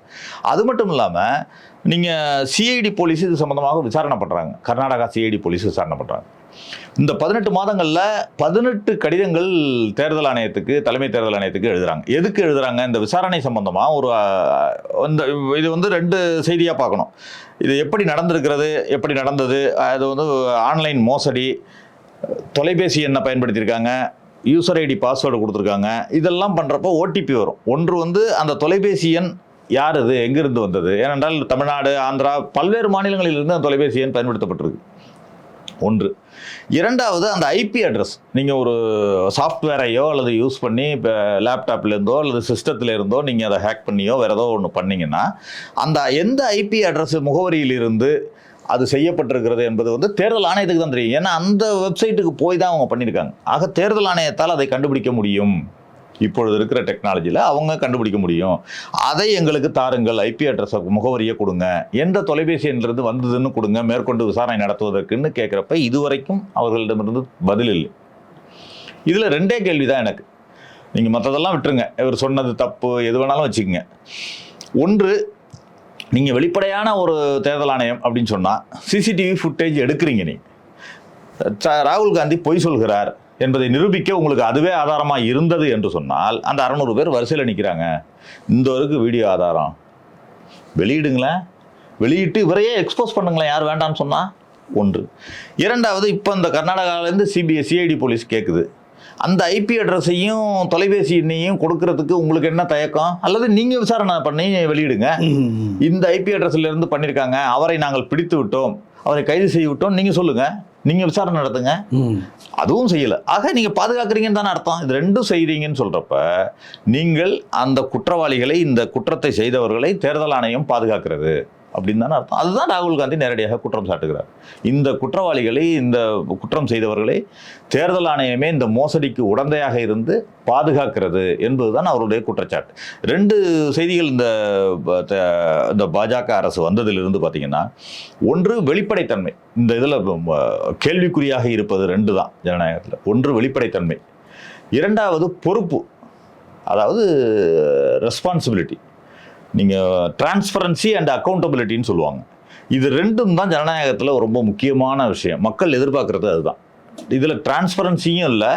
S1: அது மட்டும் இல்லாம நீங்க சிஐடி போலீஸ் இது சம்பந்தமாக விசாரணை பண்றாங்க. கர்நாடகா சிஐடி போலீஸ் விசாரணை பண்றாங்க. இந்த பதினெட்டு மாதங்கள்ல பதினெட்டு கடிதங்கள் தேர்தல் ஆணையத்துக்கு தலைமை தேர்தல் ஆணையத்துக்கு எழுதுறாங்க. எதுக்கு எழுதுறாங்க? இந்த விசாரணை சம்பந்தமா ஒரு இந்த இது வந்து ரெண்டு செய்தியா பார்க்கணும். இது எப்படி நடந்திருக்கிறது? எப்படி நடந்தது? அது வந்து ஆன்லைன் மோசடி தொலைபேசி எண்ணை பயன்படுத்தியிருக்காங்க யூசர் ஐடி பாஸ்வேர்டு கொடுத்துருக்காங்க. இதெல்லாம் பண்ணுறப்போ ஓடிபி வரும். ஒன்று வந்து அந்த தொலைபேசி எண் யார் இது எங்கிருந்து வந்தது? ஏனென்றால் தமிழ்நாடு ஆந்திரா பல்வேறு மாநிலங்களிலிருந்து அந்த தொலைபேசி எண் பயன்படுத்தப்பட்டிருக்கு. ஒன்று. இரண்டாவது அந்த ஐபி அட்ரஸ் நீங்கள் ஒரு சாஃப்ட்வேரையோ அல்லது யூஸ் பண்ணி இப்போ லேப்டாப்லேருந்தோ அல்லது சிஸ்டத்தில் இருந்தோ நீங்கள் அதை ஹேக் பண்ணியோ வேறு ஏதோ ஒன்று பண்ணீங்கன்னா அந்த எந்த ஐபி அட்ரஸ் முகவரியிலிருந்து அது செய்யப்பட்டிருக்கிறது என்பது வந்து தேர்தல் ஆணையத்துக்கு தான் தெரியும். ஏன்னா அந்த வெப்சைட்டுக்கு போய் தான் அவங்க பண்ணியிருக்காங்க. ஆக தேர்தல் ஆணையத்தால் அதை கண்டுபிடிக்க முடியும். இப்பொழுது இருக்கிற டெக்னாலஜியில் அவங்க கண்டுபிடிக்க முடியும். அதை எங்களுக்கு தாருங்கள். ஐபி அட்ரஸ் முகவரியை கொடுங்க. எந்த தொலைபேசி எண்ணிலிருந்து வந்ததுன்னு கொடுங்க. மேற்கொண்டு விசாரணை நடத்துவதற்குன்னு கேட்குறப்ப இதுவரைக்கும் அவர்களிடமிருந்து பதில் இல்லை. இதில் ரெண்டே கேள்வி தான் எனக்கு. நீங்கள் மற்றதெல்லாம் விட்டுருங்க. இவர் சொன்னது தப்பு. எது வேணாலும் வச்சுக்கோங்க. ஒன்று நீங்கள் வெளிப்படையான ஒரு தேர்தல் ஆணையம் அப்படின்னு சொன்னால் சிசிடிவி ஃபுட்டேஜ் எடுக்கிறீங்க நீ ராகுல் காந்தி பொய் சொல்கிறார் என்பதை நிரூபிக்க உங்களுக்கு அதுவே ஆதாரமாக இருந்தது என்று சொன்னால் அந்த அறநூறு பேர் வரிசையில் நிற்கிறாங்க இந்த வரைக்கும் வீடியோ ஆதாரம். வெளியிடுங்களேன். வெளியிட்டு இவரையே எக்ஸ்போஸ் பண்ணுங்களேன் யார் வேண்டாம்னு சொன்னால் ஒன்று. இரண்டாவது இப்போ இந்த கர்நாடகாவிலேருந்து சிபிஐ சிஐடி போலீஸ் கேட்குது அந்த ஐபி அட்ரஸையும் தொலைபேசி எண்ணையும் கொடுக்கறதுக்கு உங்களுக்கு என்ன தயக்கம்? அல்லது நீங்கள் விசாரணை பண்ணி வெளியிடுங்க. இந்த ஐபி அட்ரஸ்ல இருந்து பண்ணியிருக்காங்க அவரை நாங்கள் பிடித்து விட்டோம். அவரை கைது செய்து விட்டோம். நீங்கள் சொல்லுங்கள் நீங்கள் விசாரணை நடத்துங்க. அதுவும் செய்யல. ஆக நீங்க பாதுகாக்கிறீங்கன்னு தானே அர்த்தம். இது ரெண்டும் செய்றீங்கன்னு சொல்றப்ப நீங்கள் அந்த குற்றவாளிகளை இந்த குற்றத்தை செய்தவர்களை தேர்தல் ஆணையம் பாதுகாக்கிறது. அப்படின்னு தானே அர்த்தம். அதுதான் ராகுல் காந்தி நேரடியாக குற்றம் சாட்டுகிறார். இந்த குற்றவாளிகளை இந்த குற்றம் செய்தவர்களை தேர்தல் ஆணையமே இந்த மோசடிக்கு உடந்தையாக இருந்து பாதுகாக்கிறது என்பதுதான் அவருடைய குற்றச்சாட்டு. ரெண்டு செய்திகள் இந்த இந்த பாஜக அரசு வந்ததிலிருந்து பார்த்தீங்கன்னா ஒன்று வெளிப்படைத்தன்மை. இந்த இதில் கேள்விக்குறியாக இருப்பது ரெண்டு தான் ஜனநாயகத்தில். ஒன்று வெளிப்படைத்தன்மை. இரண்டாவது பொறுப்பு. அதாவது ரெஸ்பான்சிபிலிட்டி நீங்கள் டிரான்ஸ்பரன்சி அண்ட் அக்கௌண்டபிலிட்டின்னு சொல்லுவாங்க. இது ரெண்டும் தான் ஜனநாயகத்தில் ரொம்ப முக்கியமான விஷயம். மக்கள் எதிர்பார்க்குறது அதுதான். இதில் டிரான்ஸ்பரன்சியும் இல்லை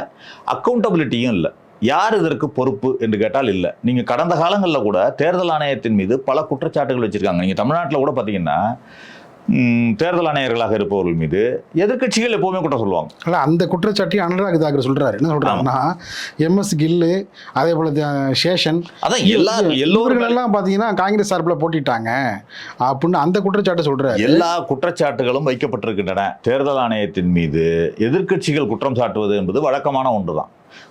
S1: அக்கௌண்டபிலிட்டியும் இல்லை. யார் இதற்கு பொறுப்பு என்று கேட்டால் இல்லை. நீங்கள் கடந்த காலங்களில் கூட தேர்தல் ஆணையத்தின் மீது பல குற்றச்சாட்டுகள் வச்சுருக்காங்க. நீங்கள் தமிழ்நாட்டில் கூட பார்த்தீங்கன்னா தேர்தல் ஆணையர்களாக இருப்பவர்கள் மீது எதிர்க்கட்சிகள் எப்போவுமே குற்றம் சொல்லுவாங்க.
S2: அல்ல அந்த குற்றச்சாட்டி அனுராக் தாக்கர் சொல்றாரு. என்ன சொல்றாருன்னா எம்எஸ் கில்லு அதே போல சேஷன்
S1: அதான் எல்லா
S2: எல்லாம் பாத்தீங்கன்னா காங்கிரஸ் சார்பில் போட்டிட்டாங்க. அப்படின்னு அந்த குற்றச்சாட்டை சொல்றாரு.
S1: எல்லா குற்றச்சாட்டுகளும் வைக்கப்பட்டிருக்கின்றன. தேர்தல் ஆணையத்தின் மீது எதிர்க்கட்சிகள் குற்றம் சாட்டுவது என்பது வழக்கமான ஒன்றுதான்.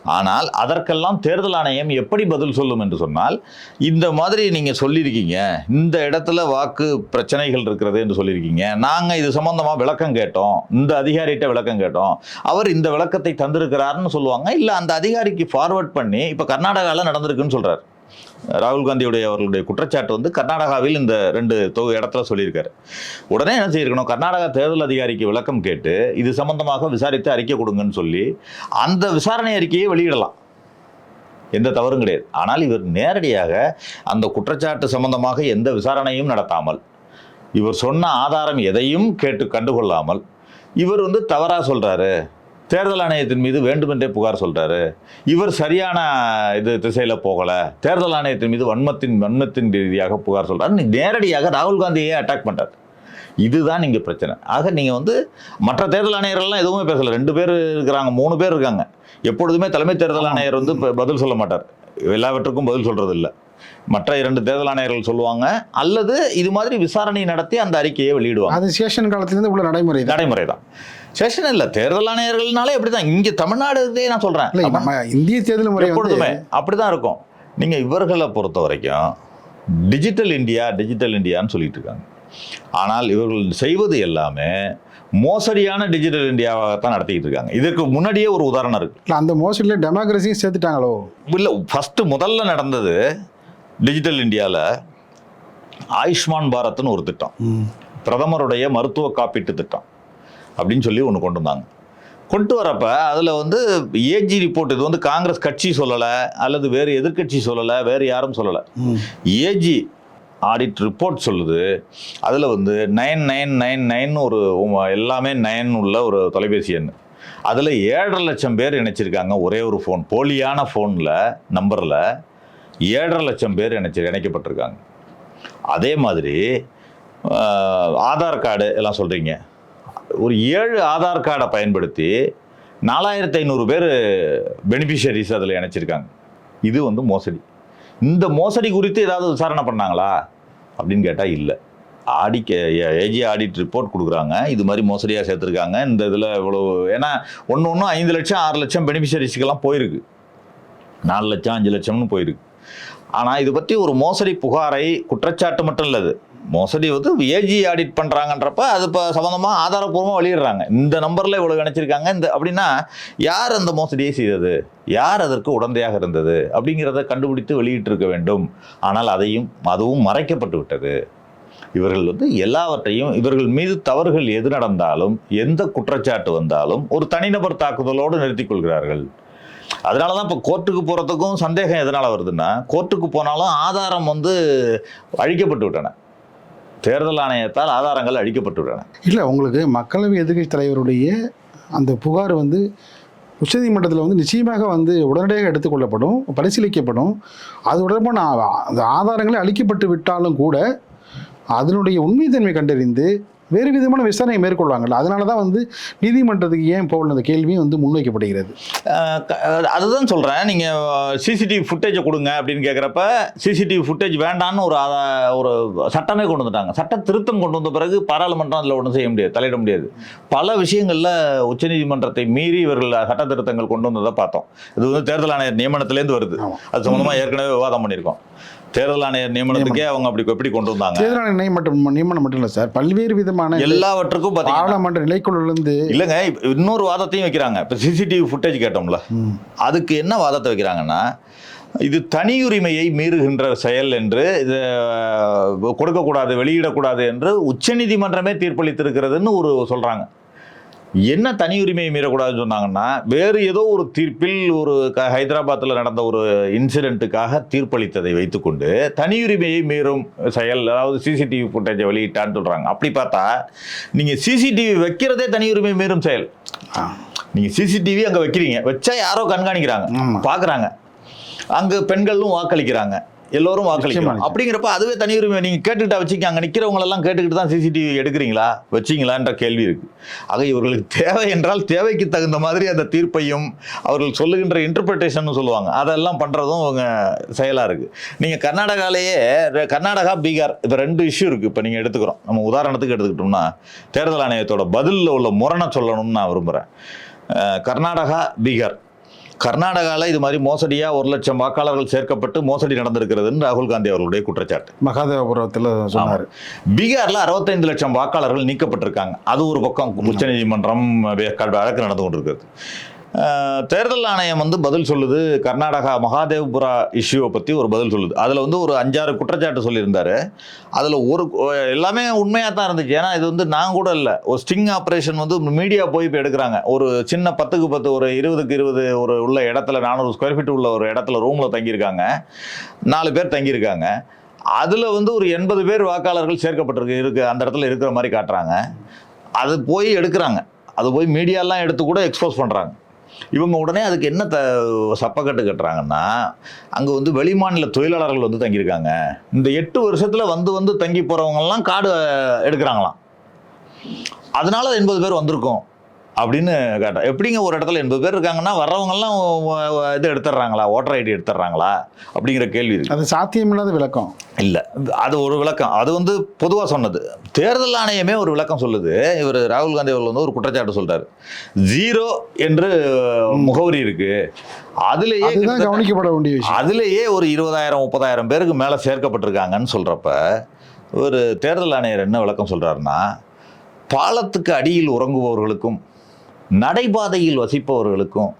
S1: ஆனால் அதற்கெல்லாம் தேர்தல் ஆணையம் எப்படி பதில் சொல்லும் என்று சொன்னால் இந்த மாதிரி நீங்கள் சொல்லியிருக்கீங்க இந்த இடத்துல வாக்கு பிரச்சனைகள் இருக்கிறது என்று சொல்லியிருக்கீங்க நாங்கள் இது சம்மந்தமாக விளக்கம் கேட்டோம் இந்த அதிகாரிகிட்ட விளக்கம் கேட்டோம் அவர் இந்த விளக்கத்தை தந்திருக்கிறாருன்னு சொல்லுவாங்க இல்லை அந்த அதிகாரிக்கு ஃபார்வர்ட் பண்ணி இப்போ கர்நாடகாவில் நடந்திருக்குன்னு சொல்கிறார் ராகுல் காந்தியுடைய அவர்களுடைய குற்றச்சாட்டு வந்து கர்நாடகாவில் இந்த ரெண்டு தொகு இடத்துல சொல்லியிருக்காரு. உடனே என்ன செய்யிருக்கணும் கர்நாடகா தேர்தல் அதிகாரிக்கு விளக்கம் கேட்டு இது சம்பந்தமாக விசாரித்து அறிக்கை கொடுங்கன்னு சொல்லி அந்த விசாரணை அறிக்கையை வெளியிடலாம். எந்த தவறும் கிடையாது. ஆனால் இவர் நேரடியாக அந்த குற்றச்சாட்டு சம்பந்தமாக எந்த விசாரணையும் நடத்தாமல் இவர் சொன்ன ஆதாரம் எதையும் கேட்டு கண்டுகொள்ளாமல் இவர் வந்து தவறாக சொல்கிறாரு தேர்தல் ஆணையத்தின் மீது வேண்டுமென்றே புகார் சொல்றாரு. இவர் சரியான இது திசையில போகல. தேர்தல் ஆணையத்தின் மீது வன்மத்தின் வன்மத்தின் ரீதியாக புகார் சொல்றாரு. நீ நேரடியாக ராகுல் காந்தியே அட்டாக் பண்றாரு. இதுதான் இங்க பிரச்சனை. ஆக நீங்க வந்து மற்ற தேர்தல் ஆணையர்கள்லாம் எதுவுமே பேசல. ரெண்டு பேர் இருக்கிறாங்க மூணு பேர் இருக்காங்க. எப்பொழுதுமே தலைமை தேர்தல் ஆணையர் வந்து பதில் சொல்ல மாட்டார். எல்லாவற்றுக்கும் பதில் சொல்றது இல்ல மற்ற இரண்டு தேர்தல் ஆணையர்கள் சொல்லுவாங்க அல்லது இது மாதிரி விசாரணை நடத்தி அந்த அறிக்கையை வெளியிடுவாங்க.
S2: அது சேஷன் காலத்திலேருந்து உள்ள நடைமுறை
S1: நடைமுறை தான். செஷன் இல்ல. தேர்தல் ஆணையர்கள்னாலே அப்படிதான். இங்க தமிழ்நாடுதே நான் சொல்றேன்.
S2: இல்லை நம்ம இந்திய தேர்தல் முறை
S1: எப்பொழுதுமே அப்படிதான் இருக்கும். நீங்க இவர்களை பொறுத்த வரைக்கும் டிஜிட்டல் இந்தியா டிஜிட்டல் இந்தியான்னு சொல்லிட்டு இருக்காங்க. ஆனால் இவர்கள் செய்வது எல்லாமே மோசடியான டிஜிட்டல் இந்தியாவாகத்தான் நடத்திக்கிட்டு இருக்காங்க. இதற்கு முன்னாடியே ஒரு உதாரணம் இருக்கு.
S2: அந்த மோசடியில் டெமோக்ரஸியும் சேர்த்துட்டாங்களோ?
S1: இல்லை ஃபஸ்ட்டு முதல்ல நடந்தது டிஜிட்டல் இந்தியாவில் ஆயுஷ்மான் பாரத்னு ஒரு திட்டம். பிரதமருடைய மருத்துவ காப்பீட்டு திட்டம். அப்படின்னு சொல்லி ஒன்று கொண்டு வந்தாங்க. கொண்டு வரப்ப அதில் வந்து ஏஜி ரிப்போர்ட் இது வந்து காங்கிரஸ் கட்சி சொல்லலை அல்லது வேறு எதிர்க்கட்சி சொல்லலை வேறு யாரும் சொல்லலை. ஏஜி ஆடிட் ரிப்போர்ட் சொல்லுது. அதில் வந்து நைன் நைன் நைன் நைன் ஒரு எல்லாமே நைன் உள்ள ஒரு தொலைபேசி எண். அதில் ஏழரை லட்சம் பேர் இணைச்சிருக்காங்க ஒரே ஒரு ஃபோன் போலியான ஃபோனில் நம்பரில் ஏழரை லட்சம் பேர் இணைச்சி இணைக்கப்பட்டிருக்காங்க. அதே மாதிரி ஆதார் கார்டு எல்லாம் சொல்கிறீங்க ஒரு ஏழு ஆதார் கார்டை பயன்படுத்தி நாலாயிரத்தி ஐநூறு பேர் பெனிஃபிஷரிஸ் அதில் இணைச்சிருக்காங்க. இது வந்து மோசடி. இந்த மோசடி குறித்து ஏதாவது விசாரணை பண்ணாங்களா? அப்படின்னு கேட்டால் இல்லை. ஆடிக்க ஏஜி ஆடிட் ரிப்போர்ட் கொடுக்குறாங்க. இது மாதிரி மோசடியாக சேர்த்துருக்காங்க. இந்த இதில் இவ்வளோ ஏன்னா ஒன்று ஒன்றும் ஐந்து லட்சம் ஆறு லட்சம் பெனிஃபிஷரிஸ்க்கெல்லாம் போயிருக்கு. நாலு லட்சம் அஞ்சு லட்சம்னு போயிருக்கு. ஆனால் இது பற்றி ஒரு மோசடி புகாரை குற்றச்சாட்டு மட்டும் இல்லை அது. மோசடி வந்து ஏஜி ஆடிட் பண்ணுறாங்கன்றப்ப அது இப்போ சம்மந்தமாக ஆதாரப்பூர்வமாக வெளியிடுறாங்க. இந்த நம்பரில் இவ்வளோ கணிச்சிருக்காங்க இந்த அப்படின்னா யார் அந்த மோசடியை செய்தது? யார் அதற்கு உடந்தையாக இருந்தது? அப்படிங்கிறத கண்டுபிடித்து வெளியிட்டிருக்க வேண்டும். ஆனால் அதையும் அதுவும் மறைக்கப்பட்டு விட்டது. இவர்கள் வந்து எல்லாவற்றையும் இவர்கள் மீது தவறுகள் எது நடந்தாலும் எந்த குற்றச்சாட்டு வந்தாலும் ஒரு தனிநபர் தாக்குதலோடு நிறுத்திக் கொள்கிறார்கள். அதனால தான் இப்போ கோர்ட்டுக்கு போகிறதுக்கும் சந்தேகம் எதனால் வருதுன்னா கோர்ட்டுக்கு போனாலும் ஆதாரம் வந்து அழிக்கப்பட்டு விட்டன. தேர்தல் ஆணையத்தால் ஆதாரங்கள் அழிக்கப்பட்டுள்ளன.
S2: இல்லை உங்களுக்கு மக்களவை எதிர்கட்சி தலைவருடைய அந்த புகார் வந்து உச்சநீதிமன்றத்தில் வந்து நிச்சயமாக வந்து உடனடியாக எடுத்துக்கொள்ளப்படும் பரிசீலிக்கப்படும். அது தொடர்பான அந்த ஆதாரங்களே அளிக்கப்பட்டு விட்டாலும் கூட அதனுடைய உண்மைத்தன்மை கண்டறிந்து வேறு விதமான விசாரணை மேற்கொள்வாங்கல்ல. அதனால தான் வந்து நீதிமன்றத்துக்கு ஏன் போகல அந்த கேள்வியும் வந்து முன்வைக்கப்படுகிறது.
S1: அதுதான் சொல்கிறேன் நீங்கள் சிசிடிவி ஃபுட்டேஜை கொடுங்க அப்படின்னு கேட்குறப்ப சிசிடிவி ஃபுட்டேஜ் வேண்டான்னு ஒரு ஒரு சட்டமே கொண்டு வந்துட்டாங்க. சட்ட திருத்தம் கொண்டு வந்த பிறகு பாராளுமன்றம் அதில் ஒன்றும் செய்ய முடியாது தலையிட முடியாது. பல விஷயங்களில் உச்சநீதிமன்றத்தை மீறி இவர்கள் சட்ட திருத்தங்கள் கொண்டு வந்ததை பார்த்தோம். இது வந்து தேர்தல் ஆணையர் நியமனத்திலேருந்து வருது. அது சம்மந்தமாக ஏற்கனவே விவாதம் பண்ணியிருக்கோம். தேர்தல் ஆணையர் நியமனத்துக்கே அவங்க அப்படி எப்படி கொண்டு வந்தாங்க?
S2: தேர்தல் நியமனம் நியமனம் மட்டும் இல்லை சார். பல்வேறு விதமான
S1: எல்லாவற்றுக்கும்
S2: பாராளுமன்ற நிலைக்குழுலேருந்து
S1: இல்லைங்க இன்னொரு வாதத்தையும் வைக்கிறாங்க. இப்போ சிசிடிவி ஃபுட்டேஜ் கேட்டோம்ல. அதுக்கு என்ன வாதத்தை வைக்கிறாங்கன்னா இது தனியுரிமையை மீறுகின்ற செயல் என்று இது கொடுக்கக்கூடாது வெளியிடக்கூடாது என்று உச்சநீதிமன்றமே தீர்ப்பளித்திருக்கிறதுன்னு ஒரு சொல்றாங்க. என்ன தனியுரிமையை மீறக்கூடாதுன்னு சொன்னாங்கன்னா வேறு ஏதோ ஒரு தீர்ப்பில் ஒரு க ஹைதராபாத்தில் நடந்த ஒரு இன்சிடென்ட்டுக்காக தீர்ப்பளித்ததை வைத்துக்கொண்டு தனியுரிமையை மீறும் செயல் அதாவது சிசிடிவி ஃபுட்டேஜை வெளியிட்டான்னு சொல்கிறாங்க அப்படி பார்த்தா நீங்கள் சிசிடிவி வைக்கிறதே தனியுரிமை மீறும் செயல். நீங்கள் சிசிடிவி அங்கே வைக்கிறீங்க. வச்சா யாரோ கண்காணிக்கிறாங்க. பார்க்குறாங்க அங்கே பெண்களும் வாக்களிக்கிறாங்க. எல்லோரும் வாக்களிக்கணும். அப்படிங்கிறப்ப அதுவே தனி உரிமை. நீங்கள் கேட்டுக்கிட்டா வச்சுக்க அங்கே நிற்கிறவங்களெல்லாம் கேட்டுக்கிட்டு தான் சிசிடிவி எடுக்கிறீங்களா? வச்சிங்களான்ற கேள்வி இருக்கு. ஆக இவர்களுக்கு தேவை என்றால் தேவைக்கு தகுந்த மாதிரி அந்த தீர்ப்பையும் அவர்கள் சொல்லுகின்ற இன்டர்பிரிட்டேஷன் சொல்லுவாங்க. அதெல்லாம் பண்ணுறதும் அவங்க செயலாக இருக்குது நீங்கள் கர்நாடகாலேயே கர்நாடகா பீகார் இப்போ ரெண்டு இஷ்யூ இருக்குது இப்போ நீங்கள் எடுத்துக்கிறோம். நம்ம உதாரணத்துக்கு எடுத்துக்கிட்டோம்னா தேர்தல் ஆணையத்தோட பதிலில் உள்ள முரணை சொல்லணும்னு நான் விரும்புகிறேன் கர்நாடகா பீகார். கர்நாடகாவில் இது மாதிரி மோசடியாக ஒரு லட்சம் வாக்காளர்கள் சேர்க்கப்பட்டு மோசடி நடந்திருக்கிறதுன்னு ராகுல் காந்தி அவர்களுடைய குற்றச்சாட்டு.
S2: மகாதேவபுரத்தில் சொன்னார்.
S1: பீகார்ல அறுபத்தைந்து லட்சம் வாக்காளர்கள் நீக்கப்பட்டிருக்காங்க. அது ஒரு பக்கம் உச்சநீதிமன்றம் வழக்கு நடந்து கொண்டிருக்கிறது. தேர்தல் ஆணையம் வந்து பதில் சொல்லுது. கர்நாடகா மகாதேவ்புரா இஷ்யூவை பற்றி ஒரு பதில் சொல்லுது. அதில் வந்து ஒரு அஞ்சாறு குற்றச்சாட்டு சொல்லியிருந்தாரு. அதில் ஒரு எல்லாமே உண்மையாக தான் இருந்துச்சு. ஏன்னா இது வந்து நான் கூட இல்லை. ஒரு ஸ்டிங் ஆப்ரேஷன் வந்து மீடியா போய் இப்போ எடுக்கிறாங்க. ஒரு சின்ன பத்துக்கு பத்து ஒரு இருபதுக்கு இருபது ஒரு உள்ள இடத்துல நானூறு ஸ்கொயர் ஃபீட் உள்ள ஒரு இடத்துல ரூமில் தங்கியிருக்காங்க. நாலு பேர் தங்கியிருக்காங்க. அதில் வந்து ஒரு எண்பது பேர் வாக்காளர்கள் சேர்க்கப்பட்டிருக்கு. இருக்கு அந்த இடத்துல இருக்கிற மாதிரி காட்டுறாங்க. அது போய் எடுக்கிறாங்க. அது போய் மீடியாலாம் எடுத்து கூட எக்ஸ்போஸ் பண்ணுறாங்க இவங்க உடனே அதுக்கு என்ன த சப்பக்கட்டு கட்டுறாங்கன்னா அங்கே வந்து வெளிமாநில தொழிலாளர்கள் வந்து தங்கியிருக்காங்க. இந்த எட்டு வருஷத்தில் வந்து வந்து தங்கி போகிறவங்கெல்லாம் காடு எடுக்கிறாங்களாம். அதனால எண்பது பேர் வந்திருக்கோம். அப்படின்னு கேட்டா எப்படிங்க ஒரு இடத்துல எண்பது பேர் இருக்காங்கன்னா வர்றவங்கெல்லாம் இது எடுத்துடுறாங்களா? Voter ID எடுத்துடுறாங்களா? அப்படிங்கிற கேள்வி இருக்கு.
S2: அது சாத்தியமில்லாத விளக்கம்.
S1: இல்லை. அது ஒரு விளக்கம். அது வந்து பொதுவாக சொன்னது. தேர்தல் ஆணையமே ஒரு விளக்கம் சொல்லுது. இவர் ராகுல் காந்தி அவர்கள் வந்து ஒரு குற்றச்சாட்டு சொல்றாரு. ஜீரோ என்று முகவரி இருக்கு. அதுலேயே
S2: கவனிக்கப்பட வேண்டிய
S1: அதுலேயே ஒரு இருபதாயிரம் முப்பதாயிரம் பேருக்கு மேலே சேர்க்கப்பட்டிருக்காங்கன்னு சொல்கிறப்ப ஒரு தேர்தல் ஆணையர் என்ன விளக்கம் சொல்கிறாருன்னா பாலத்துக்கு அடியில் உறங்குபவர்களுக்கும் நடைபாதையில் வசிப்பவர்களுக்கும்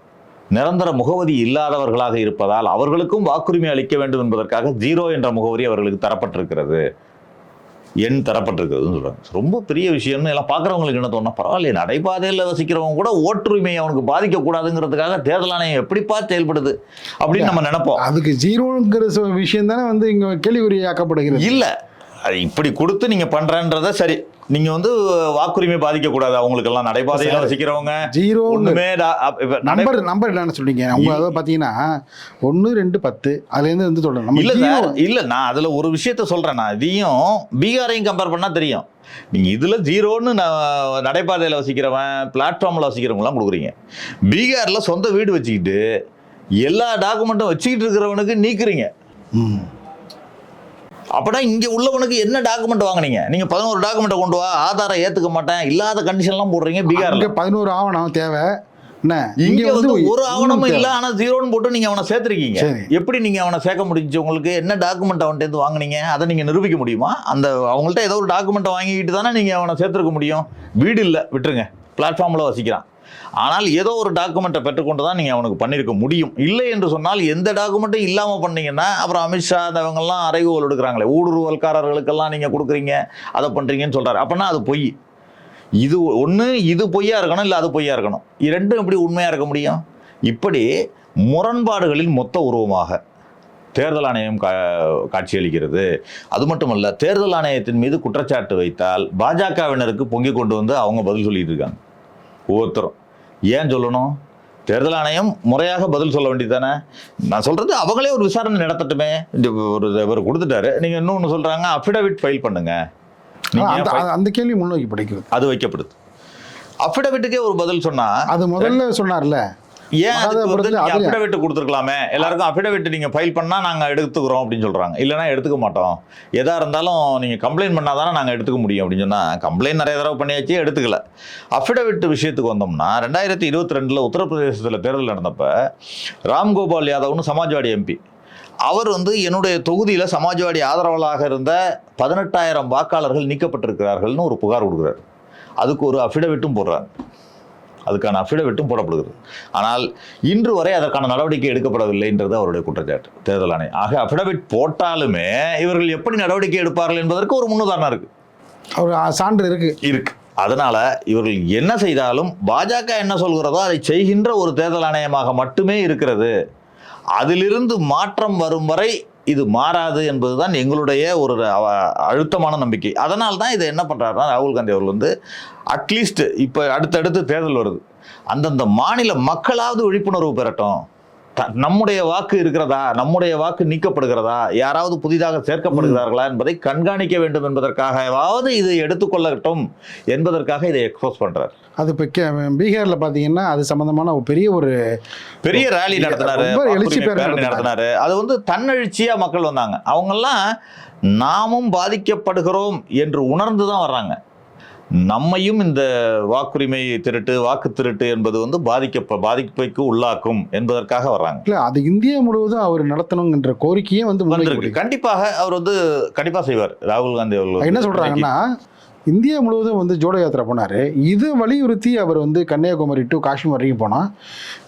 S1: நிரந்தர முகவரி இல்லாதவர்களாக இருப்பதால் அவர்களுக்கும் வாக்குரிமை அளிக்க வேண்டும் என்பதற்காக ஜீரோ என்ற முகவரி அவர்களுக்கு தரப்பட்டிருக்கிறது. எண் தரப்பட்டிருக்கிறதுன்னு சொல்கிறாங்க ரொம்ப பெரிய விஷயம்னு எல்லாம் பார்க்குறவங்களுக்கு என்ன தோணும் பரவாயில்லையே நடைபாதையில் வசிக்கிறவங்க கூட ஓட்டுரிமை அவனுக்கு பாதிக்கக்கூடாதுங்கிறதுக்காக தேர்தல் ஆணையம் எப்படிப்பா செயல்படுது அப்படின்னு நம்ம நினைப்போம்.
S2: அதுக்கு ஜீரோங்கிற விஷயம் தானே வந்து இங்க கேள்விக்குறியாக்கப்படுகிறது.
S1: இல்ல அது இப்படி கொடுத்து நீங்க பண்றன்றத சரி. நீங்க வந்து வாக்குரிமை பாதிக்க கூடாது அவங்களுக்கெல்லாம் நடைபாதையில வசிக்கிறவங்க.
S2: ஜீரோ
S1: நடை-
S2: நம்பர் நம்பர் என்னன்னு சொல்றீங்க? உங்க அதாவது பாத்தீங்கன்னா ஒன்று ரெண்டு பத்து அதுல இருந்து வந்து நம்ம
S1: இல்ல இல்ல நான் அதுல ஒரு விஷயத்த சொல்றேன். நான் இதையும் பீகாரையும் கம்பேர் பண்ணா தெரியும். நீங்க இதுல ஜீரோன்னு நடைபாதையில வசிக்கிறவன் பிளாட்ஃபார்ம்ல வசிக்கிறவங்கலாம் கொடுக்குறீங்க. பீகார்ல சொந்த வீடு வச்சுக்கிட்டு எல்லா டாக்குமெண்ட்டும் வச்சுக்கிட்டு இருக்கிறவனுக்கு நீக்குறீங்க.
S2: ம்.
S1: அப்படா இங்க உள்ளவனுக்கு என்ன டாக்குமெண்ட் வாங்குனீங்க? நீங்க பதினோரு டாக்குமெண்ட்டை கொண்டு வா ஆதாரம் ஏத்துக்க மாட்டேன் இல்லாத கண்டிஷன்லாம் போடுறீங்க பீகார்ல.
S2: பதினோரு ஆவணம் தேவை.
S1: இங்க வந்து ஒரு ஆவணமும். இல்ல ஆனா ஜீரோன்னு போட்டு நீங்க அவனை சேர்த்திருக்கீங்க.
S2: சரி.
S1: எப்படி நீங்க அவனை சேர்க்க முடிஞ்சு உங்களுக்கு என்ன டாக்குமெண்ட் அவன்கிட்ட இருந்து வாங்குனீங்க? அதை நீங்க நிரூபிக்க முடியுமா? அந்த அவங்கள்ட்ட ஏதோ ஒரு டாக்குமெண்ட் வாங்கிக்கிட்டு தானே நீங்க அவனை சேர்த்திருக்க முடியும். வீடு இல்ல விட்டுருங்க. பிளாட்ஃபார்ம்ல வசிக்கிறான். ஆனால் ஏதோ ஒரு டாக்குமெண்ட்டை பெற்றுக்கொண்டு தான் நீங்கள் அவனுக்கு பண்ணியிருக்க முடியும். இல்லை என்று சொன்னால் எந்த டாக்குமெண்ட்டும் இல்லாமல் பண்ணீங்கன்னா அப்புறம் அமித்ஷா இவங்கெல்லாம் அறைகோல் எடுக்கிறாங்களே. ஊடுருவல்காரர்களுக்கெல்லாம் நீங்கள் கொடுக்குறீங்க அதை பண்ணுறீங்கன்னு சொல்கிறாரு அப்படின்னா அது பொய். இது ஒன்று இது பொய்யா இருக்கணும் இல்லை அது பொய்யா இருக்கணும். இது ரெண்டும் எப்படி உண்மையாக இருக்க முடியும்? இப்படி முரண்பாடுகளின் மொத்த உருவமாக தேர்தல் ஆணையம் கா காட்சியளிக்கிறது. அது மட்டுமல்ல தேர்தல் ஆணையத்தின் மீது குற்றச்சாட்டு வைத்தால் பாஜகவினருக்கு பொங்கிக் கொண்டு வந்து அவங்க பதில் சொல்லிட்டு இருக்காங்க. ஒவ்வொருத்தரும் ஏன் சொல்லணும்? தேர்தல் ஆணையம் முறையாக பதில் சொல்ல வேண்டியதானே நான் சொல்றது அவங்களே ஒரு விசாரணை நடத்தட்டுமே. ஒரு இவர் கொடுத்துட்டாரு. நீங்க இன்னொன்று சொல்றாங்க அஃபிடவிட் ஃபைல் பண்ணுங்க. நீங்க
S2: அந்த கேள்வி முன்னோக்கி படிக்கிறது
S1: அது வைக்கப்படுது. அஃபிடவிட்டுக்கே ஒரு பதில் சொன்னா
S2: அது முதல்ல சொன்னார்ல.
S1: ஏன் அஃபிடவிட் கொடுத்துருக்கலாமே. எல்லாருக்கும் அஃபிடவிட் நீங்க ஃபைல் பண்ணா நாங்க எடுத்துக்கிறோம் அப்படின்னு சொல்றாங்க. இல்லைன்னா எடுத்துக்க மாட்டோம். எதா இருந்தாலும் நீங்க கம்ப்ளைண்ட் பண்ணாதானே நாங்க எடுத்துக்க முடியும் அப்படின்னு சொன்னா கம்ப்ளைண்ட் நிறைய தடவை பண்ணியாச்சு எடுத்துக்கல. அஃபிடவிட் விஷயத்துக்கு வந்தோம்னா ரெண்டாயிரத்தி இருபத்தி ரெண்டுல உத்தரப்பிரதேசத்தில் தேர்தல் நடந்தப்ப ராம்கோபால் யாதவ்னு சமாஜ்வாடி எம்பி அவர் வந்து என்னுடைய தொகுதியில் சமாஜ்வாடி ஆதரவாளராக இருந்த பதினெட்டாயிரம் வாக்காளர்கள் நீக்கப்பட்டிருக்கிறார்கள்னு ஒரு புகார் கொடுக்குறாரு. அதுக்கு ஒரு அஃபிடவிட்டும் போடுறாங்க. அதுக்கான அஃபிடவிட்டும் போடப்படுகிறது. ஆனால் இன்று வரை அதற்கான நடவடிக்கை எடுக்கப்படவில்லைன்றது அவருடைய குற்றச்சாட்டு தேர்தல் ஆணையம். ஆக அஃபிடவிட் போட்டாலுமே இவர்கள் எப்படி நடவடிக்கை எடுப்பார்கள் என்பதற்கு ஒரு முன்னுதாரணம் இருக்கு.
S2: அவர் சான்று இருக்கு.
S1: இருக்கு. அதனால இவர்கள் என்ன செய்தாலும் பாஜக என்ன சொல்கிறதோ அதை செய்கின்ற ஒரு தேர்தல் ஆணையமாக மட்டுமே இருக்கிறது. அதிலிருந்து மாற்றம் வரும் வரை இது மாறாது என்பதுதான் எங்களுடைய ஒரு அழுத்தமான நம்பிக்கை. அதனால தான் இதை என்ன பண்ணுறாருன்னா ராகுல் காந்தி அவர்கள் வந்து அட்லீஸ்ட் இப்போ அடுத்தடுத்து தேர்தல் வருது. அந்தந்த மாநில மக்களாவது விழிப்புணர்வு பெறட்டும். நம்முடைய வாக்கு இருக்கிறதா? நம்முடைய வாக்கு நீக்கப்படுகிறதா? யாராவது புதிதாக சேர்க்கப்படுகிறார்களா என்பதை கண்காணிக்க வேண்டும் என்பதற்காகவாவது இதை எடுத்துக்கொள்ளட்டும் என்பதற்காக இதை எக்ஸ்போஸ் பண்றார்.
S2: அது இப்போ பீகாரில் பார்த்தீங்கன்னா அது சம்பந்தமான ஒரு பெரிய ஒரு
S1: பெரிய ரேலி நடத்தினாரு.
S2: எழுச்சி பேரணி
S1: நடத்தினாரு. அது வந்து தன்னெழுச்சியா மக்கள் வந்தாங்க. அவங்கெல்லாம் நாமும் பாதிக்கப்படுகிறோம் என்று உணர்ந்து தான் வர்றாங்க. நம்மையும் இந்த வாக்குரிமை திருட்டு வாக்கு திருட்டு என்பது வந்து பாதிக்க பாதிப்புக்கு உள்ளாக்கும் என்பதற்காக வர்றாங்க.
S2: இல்லை அது இந்தியா முழுவதும் அவர் நடத்தணுங்கிற கோரிக்கையே வந்து
S1: வந்திருக்கு. கண்டிப்பாக அவர் வந்து கண்டிப்பா செய்வார். ராகுல் காந்தி அவர்கள்
S2: என்ன சொல்றாங்கன்னா இந்தியா முழுவதும் வந்து ஜோடோ யாத்திரை போனாரு. இது வலியுறுத்தி அவர் வந்து கன்னியாகுமரி டு காஷ்மீர் வரைக்கும் போனா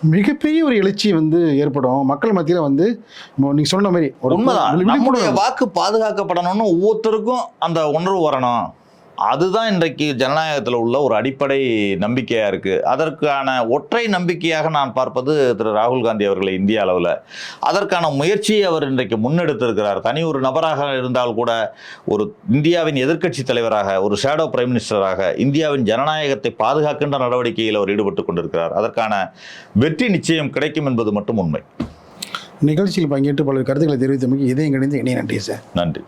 S2: மிகப்பெரிய ஒரு எழுச்சி வந்து ஏற்படும். மக்கள் மத்தியில வந்து மோ- நீங்க சொன்ன மாதிரி ஒரு
S1: நம்முடைய வாக்கு பாதுகாக்கப்படணும்னு ஒவ்வொருத்தருக்கும் அந்த உணர்வு வரணும். அதுதான் இன்றைக்கு ஜனநாயகத்தில் உள்ள ஒரு அடிப்படை நம்பிக்கையா இருக்கு. அதற்கான ஒற்றை நம்பிக்கையாக நான் பார்ப்பது திரு ராகுல் காந்தி அவர்களை இந்திய அளவில். அதற்கான முயற்சியை அவர் இன்றைக்கு முன்னெடுத்திருக்கிறார். தனி ஒரு நபராக இருந்தால் கூட ஒரு இந்தியாவின் எதிர்க்கட்சி தலைவராக ஒரு ஷேடோ பிரைம் மினிஸ்டராக இந்தியாவின் ஜனநாயகத்தை பாதுகாக்கின்ற நடவடிக்கையில் அவர் ஈடுபட்டு கொண்டிருக்கிறார். அதற்கான வெற்றி நிச்சயம் கிடைக்கும் என்பது மட்டும் உண்மை.
S2: நிகழ்ச்சியில் பங்கேற்று பல கருத்துக்களை தெரிவித்தமைக்கு இதயம் கணிந்து இணைய நன்றி சார்.
S1: நன்றி.